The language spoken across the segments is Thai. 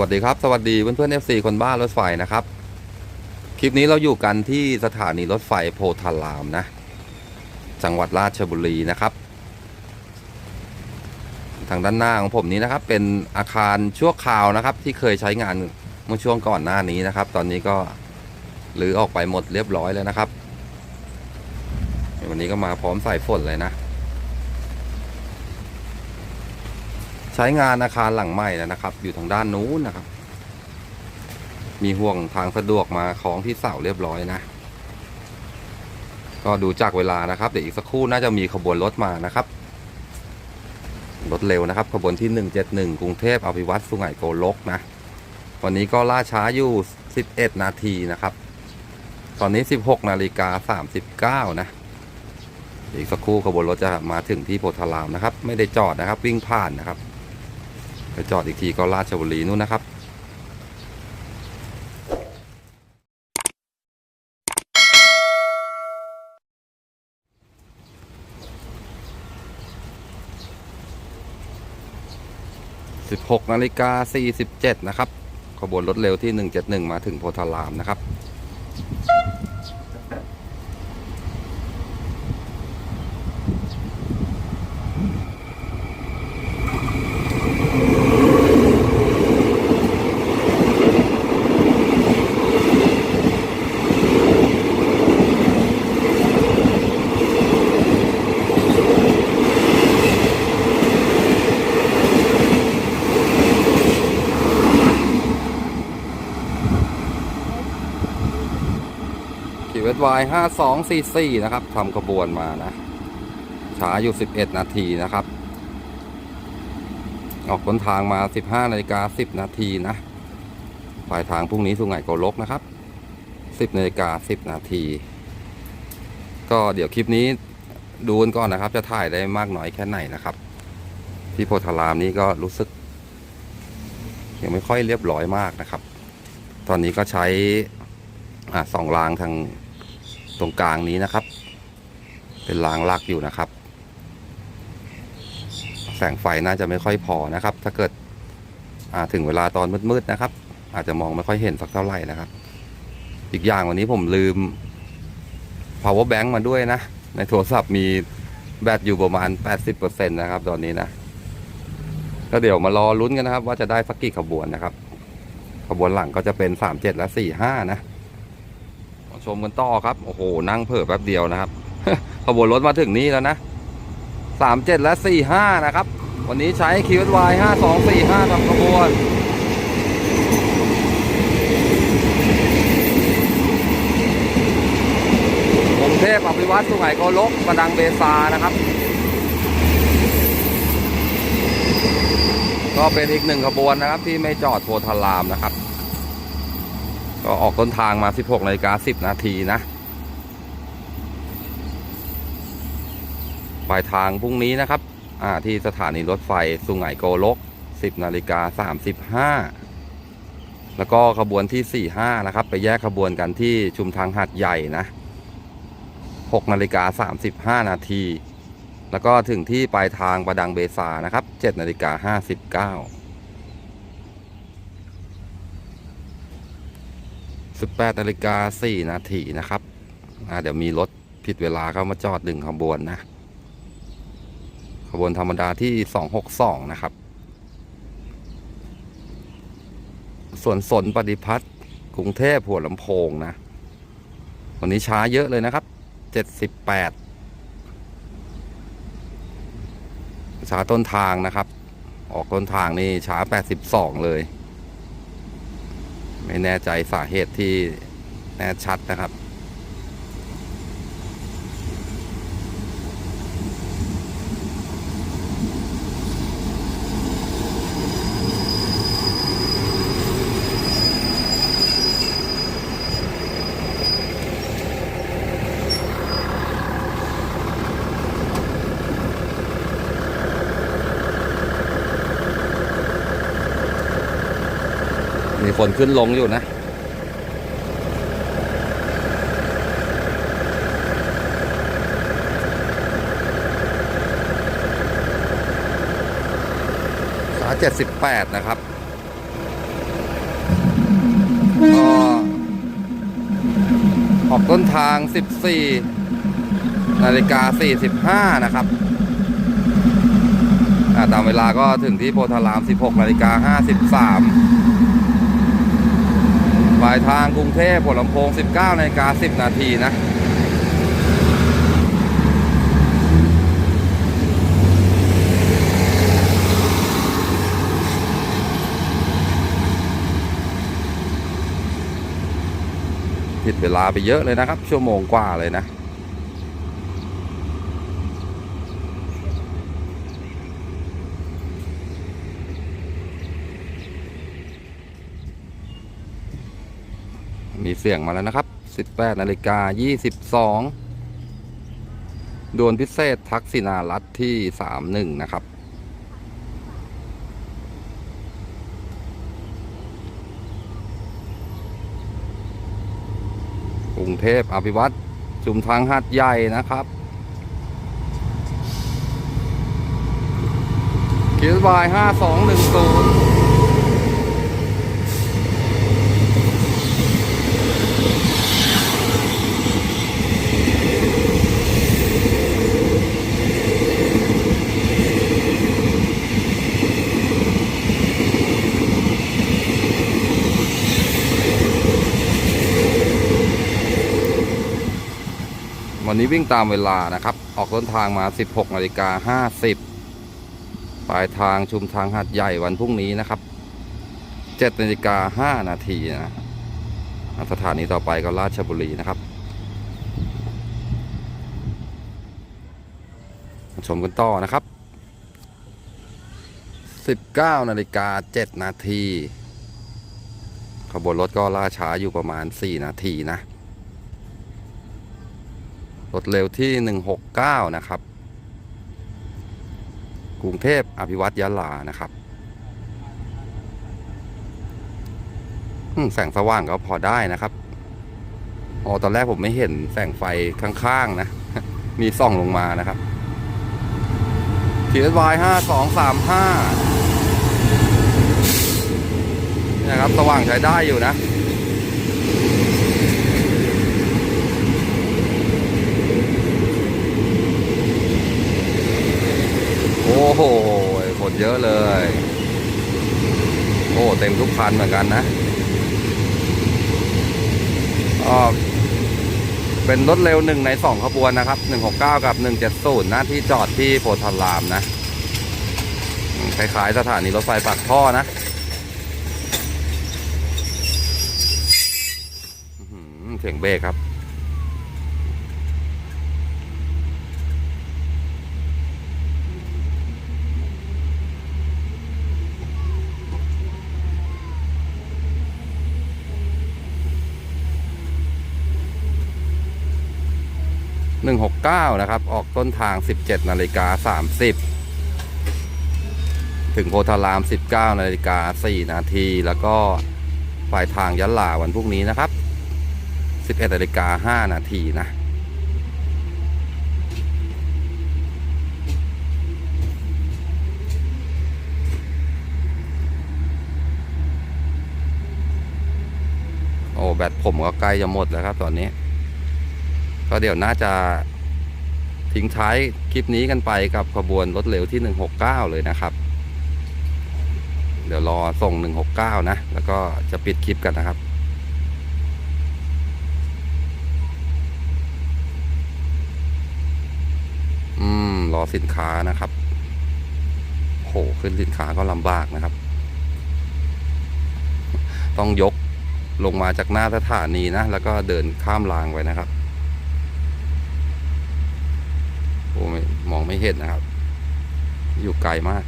วัสดีครับ สวัสดีเพื่อนเพื่อน FC คนบ้านรถไฟนะครับ คลิปนี้เราอยู่กันที่สถานีรถไฟโพธารามนะ จังหวัดราชบุรีนะครับ ทางด้านหน้าของผมนี้นะครับ เป็นอาคารชั่วคราวนะครับ ที่เคยใช้งานเมื่อช่วงก่อนหน้านี้นะครับ ตอนนี้ก็หรือออกไปหมดเรียบร้อยแล้วนะครับ วันนี้ก็มาพร้อมสายฝนเลยนะ ใช้งานอาคารหลังใหม่แล้วนะครับ อยู่ทางด้านนู้นนะครับ มีห่วงทางสะดวกมาคล้องที่เสาเรียบร้อยนะ ก็ดูจากเวลานะครับเดี๋ยวอีกสักครู่น่าจะมีขบวนรถมานะครับรถเร็วนะครับขบวนที่ 171 กรุงเทพอภิวัตสุไหงโกลกนะ วันนี้ก็ล่าช้าอยู่ 11 นาทีนะครับ ตอนนี้ 16 นาฬิกา 39 นะ อีกสักครู่ขบวนรถจะมาถึงที่โพธารามนะครับ ไม่ได้จอดนะครับ วิ่งผ่านนะครับ ไปจอดอีกทีก็ราชบุรีนู่นนะครับ16นาฬิกา47นะครับขบวนรถเร็วที่171มาถึงโพธารามนะครับ ขีเวทวายห้าสองสี่สี่นะครับทำขบวนมานะช้าอยู่สิบเอ็ดนาทีนะครับ ออกต้นทางมาสิบห้านาฬิกาสิบนาทีนะปลายทางพรุ่งนี้สุงไหงโกลกนะครับสิบนาฬิกาสิบนาที ก็เดี๋ยวคลิปนี้ดูกันก่อนนะครับ จะถ่ายได้มากน้อยแค่ไหนนะครับ ที่โพธารามนี้ก็รู้สึก ยังไม่ค่อยเรียบร้อยมากนะครับ ตอนนี้ก็ใช้อะสองรางทาง ตรงกลางนี้นะครับ เป็นรางลักอยู่นะครับ แสงไฟน่าจะไม่ค่อยพอนะครับ ถ้าเกิดถึงเวลาตอนมืดๆนะครับ อาจจะมองไม่ค่อยเห็นสักเท่าไหร่นะครับ อีกอย่างวันนี้ผมลืม power bank มาด้วยนะ ในโทรศัพท์มีแบตอยู่ประมาณ 80%นะครับ ตอนนี้นะก็เดี๋ยวมารอลุ้นกันนะครับ ว่าจะได้สักกี่ขบวนนะครับ ขบวนหลังก็จะเป็น 37 และ 45 นะ มาชมกันต่อครับ โอ้โห นั่งเพิ่แป๊บเดียวนะครับ ขบวนรถมาถึงนี่แล้วนะ37และ45นะครับ วันนี้ใช้คิววาย5245ทำขบวนกรุงเทพอภิวัตสุไหงโกลกประดังเบซานะครับ ก็เป็นอีกหนึ่งขบวนนะครับ ที่ไม่จอดโพธารามนะครับ ก็ออกต้นทางมา 16นาฬิกา10 นาทีนะปลายทางพรุ่งนี้นะครับ ที่สถานีรถไฟสุไหงโกลก 10นาฬิกา35 แล้วก็ขบวนที่ 45 นะครับ ไปแยกขบวนกันที่ชุมทางหัดใหญ่นะ 6นาฬิกา35 นาที แล้วก็ถึงที่ปลายทางประดังเบซานะครับ 7นาฬิกา59 18นาฬิกา4นาทีนะครับเดี๋ยวมีรถผิดเวลาเข้ามาจอดหนึ่งขบวนนะขบวนธรรมดาที่ 262 นะครับ ส่วนสนปฏิพัฒน์กรุงเทพหัวลำโพงนะ วันนี้ช้าเยอะเลยนะครับ 78 ช้าต้นทางนะครับ ออกต้นทางนี่ช้า 82 เลย ไม่แน่ใจสาเหตุที่แน่ชัดนะครับ มีคนขึ้นลงอยู่นะขาเจ็ดสิบแปดนะครับก็ออกต้นทาง 14 นาฬิกา 45 นะครับ ตามเวลาก็ถึงที่โพธาราม 16 นาฬิกา 53ปลายทางกรุงเทพหัวลำโพง 19นาฬิกา10 นาทีนะผิดเวลาไปเยอะเลยนะครับ ชั่วโมงกว่าเลยนะีเสียงมาแล้วนะครับ 18นาฬิกา22ดวลพิเศษทักษิณารัตที่ 31 นะครับ กรุงเทพอภิวัตจุมทางหาดใหญ่นะครับเกียร์บาย 5210 นี้วิ่งตามเวลานะครับ ออกต้นทางมา 16นาฬิกา50 ปลายทางชุมทางหัดใหญ่วันพรุ่งนี้นะครับ7นาฬิกา5นาทีนะสถานีต่อไปก็ราชบุรีนะครับ ชมกันต่อนะครับ 19นาฬิกา7นาทีขบวนรถก็ล่าช้าอยู่ประมาณ 4 นาทีนะ รถเร็วที่ 169 นะครับ กรุงเทพอภิวัตยะลานะครับแสงสว่างก็พอได้นะครับอ๋อตอนแรกผมไม่เห็นแสงไฟข้างๆนะ มีส่องลงมานะครับทีเอสวายห้าสองสามห้านะครับ สว่างใช้ได้อยู่นะ โอ้โหคนเยอะเลย โอ้เต็มทุกคันเหมือนกันนะก็เป็นรถเร็วหนึ่งในสองขบวนนะครับ169กับ170นะที่จอดที่โพธารามนะคล้ายๆสถานีรถไฟปากท่อนะเสียงเบรกครับ 169 นะครับ ออกต้นทาง 17 นาฬิกา 30 ถึงโพธาราม 19 นาฬิกา 4 นาที แล้วก็ปลายทางยะลาวันพรุ่งนี้นะครับ 11 นาฬิกา 5 นาทีนะโอ้แบตผมก็ใกล้จะหมดแล้วครับตอนนี้ ก็เดี๋ยวน่าจะทิ้งท้ายคลิปนี้กันไปกับขบวนรถเร็วที่ 169 เลยนะครับ เดี๋ยวรอส่ง 169 นะ แล้วก็จะปิดคลิปกันนะครับ อืม รอสินค้านะครับ โห ขึ้นสินค้าก็ลำบากนะครับ ต้องยกลงมาจากหน้าสถานีนะ แล้วก็เดินข้ามรางไปนะครับ โอ้ไม่มองไม่เห็นนะครับ อยู่ไกลมาก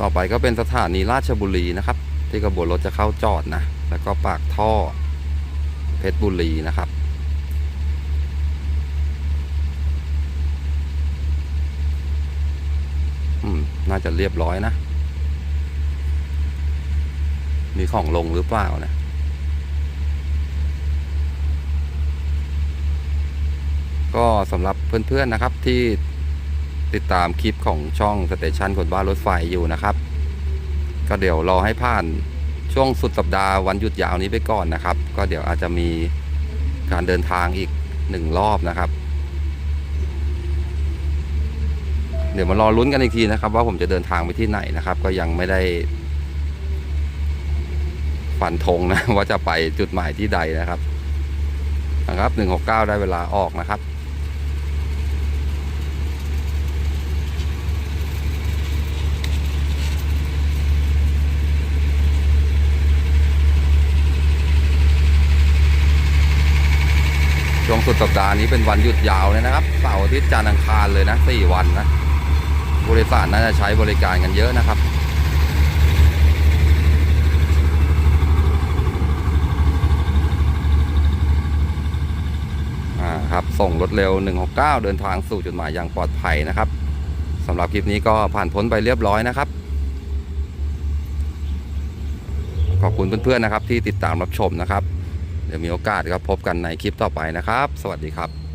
ต่อไปก็เป็นสถานีราชบุรีนะครับ ที่กระบวนรถจะเข้าจอดนะ แล้วก็ปากท่อเพชรบุรีนะครับอืมน่าจะเรียบร้อยนะ มีของลงหรือเปล่านะ ก็สำหรับเพื่อนๆนะครับที่ติดตามคลิปของช่องสเตชันคนบ้านรถไฟอยู่นะครับ ก็เดี๋ยวรอให้ผ่านช่วงสุดสัปดาห์วันหยุดยาวนี้ไปก่อนนะครับ ก็เดี๋ยวอาจจะมีการเดินทางอีกหนึ่งรอบนะครับ เดี๋ยวมารอลุ้นกันอีกทีนะครับ ว่าผมจะเดินทางไปที่ไหนนะครับ ก็ยังไม่ได้ฟันธงนะว่าจะไปจุดหมายที่ใดนะครับนะครับหนึ่งหกเก้าได้เวลาออกนะครับ ช่วงสุดสัปดาห์นี้เป็นวันหยุดยาวเลยนะครับเสาร์อาทิตย์จันทร์อังคารเลยนะสี่วันนะบริษัทน่าจะใช้บริการกันเยอะนะครับอ่าครับส่งรถเร็ว 169 เดินทางสู่จุดหมายอย่างปลอดภัยนะครับสำหรับคลิปนี้ก็ผ่านพ้นไปเรียบร้อยนะครับ ขอบคุณเพื่อนๆนะครับที่ติดตามรับชมนะครับ เดี๋ยวมีโอกาสก็พบกันในคลิปต่อไปนะครับ สวัสดีครับ